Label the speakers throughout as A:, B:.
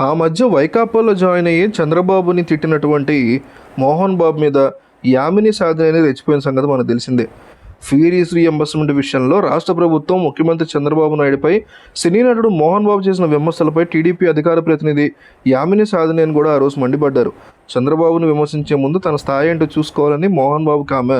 A: ఆ మధ్య వైకాపాలో జాయిన్ అయ్యి చంద్రబాబుని తిట్టినటువంటి మోహన్ బాబు మీద యామిని సాధన అనేది రెచ్చిపోయిన సంగతి మనకు తెలిసిందే. ఫీరీస్ రీఎంబర్స్మెంట్ విషయంలో రాష్ట్ర ప్రభుత్వం ముఖ్యమంత్రి చంద్రబాబు నాయుడుపై సినీ నటుడు మోహన్ బాబు చేసిన విమర్శలపై టీడీపీ అధికార ప్రతినిధి యామిని సాధనేని కూడా ఆ రోజు మండిపడ్డారు. చంద్రబాబును విమర్శించే ముందు తన స్థాయి ఏంటో చూసుకోవాలని మోహన్ బాబుకి ఆమె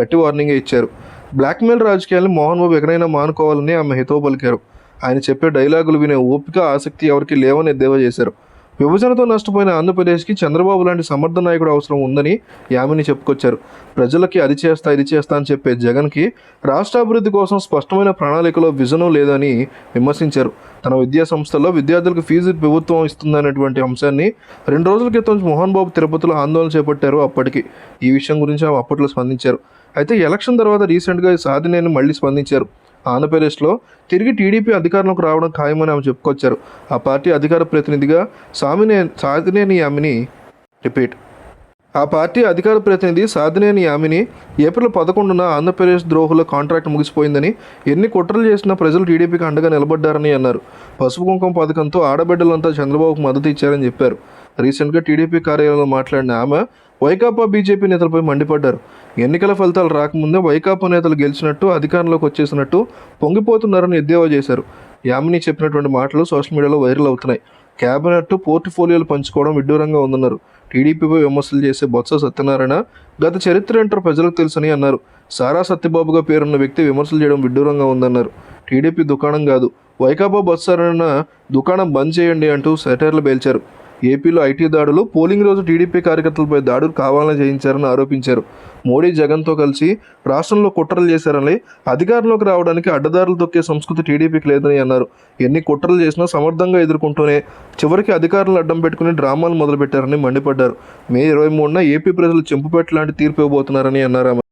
A: గట్టి వార్నింగ్ ఇచ్చారు. బ్లాక్మెయిల్ రాజకీయాలను మోహన్ బాబు ఎక్కడైనా మానుకోవాలని ఆమె హితవు పలికారు. ఆయన చెప్పే డైలాగులు వినే ఓపిక ఆసక్తి ఎవరికి లేవని ఎద్దేవా చేశారు. విభజనతో నష్టపోయిన ఆంధ్రప్రదేశ్కి చంద్రబాబు లాంటి సమర్థ నాయకుడు అవసరం ఉందని యామిని చెప్పుకొచ్చారు. ప్రజలకి అది చేస్తా ఇది చేస్తా అని చెప్పే జగన్కి రాష్ట్ర అభివృద్ధి కోసం స్పష్టమైన ప్రణాళికలో విజనం లేదని విమర్శించారు. తన విద్యా సంస్థల్లో విద్యార్థులకు ఫీజు ప్రభుత్వం ఇస్తుందనేటువంటి అంశాన్ని రెండు రోజుల క్రితం మోహన్ బాబు తిరుపతిలో ఆందోళన చేపట్టారు అప్పటికి. ఈ విషయం గురించి ఆమె అప్పట్లో స్పందించారు. అయితే ఎలక్షన్ తర్వాత రీసెంట్గా సాధినేని మళ్ళీ స్పందించారు. ఆంధ్రప్రదేశ్లో తిరిగి టీడీపీ అధికారంలోకి రావడం ఖాయమని ఆమె చెప్పుకొచ్చారు. ఆ పార్టీ అధికార ప్రతినిధిగా సామినే సాధినేని యామిని రిపీట్. ఆ పార్టీ అధికార ప్రతినిధి సాధినేని యామిని ఏప్రిల్ పదకొండున ఆంధ్రప్రదేశ్ ద్రోహుల కాంట్రాక్ట్ ముగిసిపోయిందని ఎన్ని కుట్రలు చేసినా ప్రజలు టీడీపీకి అండగా నిలబడ్డారని అన్నారు. పసుపు కుంకుమ పథకంతో ఆడబిడ్డలంతా చంద్రబాబుకు మద్దతు ఇచ్చారని చెప్పారు. రీసెంట్గా టీడీపీ కార్యాలయంలో మాట్లాడిన ఆమె వైకాపా బీజేపీ నేతలపై మండిపడ్డారు. ఎన్నికల ఫలితాలు రాకముందే వైకాపా నేతలు గెలిచినట్టు అధికారంలోకి వచ్చేసినట్టు పొంగిపోతున్నారని ఎద్దేవా చేశారు. యామిని చెప్పినటువంటి మాటలు సోషల్ మీడియాలో వైరల్ అవుతున్నాయి. క్యాబినెట్ పోర్ట్ఫోలియోలు పంచుకోవడం విడ్డూరంగా ఉందన్నారు. టీడీపీపై విమర్శలు చేసే బొత్స సత్యనారాయణ గత చరిత్ర ఏంటో ప్రజలకు తెలుసని అన్నారు. సారా సత్యబాబుగా పేరున్న వ్యక్తి విమర్శలు చేయడం విడ్డూరంగా ఉందన్నారు. టీడీపీ దుకాణం కాదు వైకాపా బొత్సారాయణ దుకాణం బంద్ చేయండి అంటూ సెటైర్లు పేల్చారు. ఏపీలో ఐటీ దాడులు పోలింగ్ రోజు టీడీపీ కార్యకర్తలపై దాడులు కావాలని చేయించారని ఆరోపించారు. మోడీ జగన్తో కలిసి రాష్ట్రంలో కుట్రలు చేశారని అధికారంలోకి రావడానికి అడ్డదారులు తొక్కే సంస్కృతి టీడీపీకి లేదని అన్నారు. ఎన్ని కుట్రలు చేసినా సమర్థంగా ఎదుర్కొంటూనే చివరికి అధికారులను అడ్డం పెట్టుకుని డ్రామాలు మొదలుపెట్టారని మండిపడ్డారు. మే ఇరవై మూడున ఏపీ ప్రజలు చెంపుపెట్టు లాంటి తీర్పు ఇవ్వబోతున్నారని అన్నారు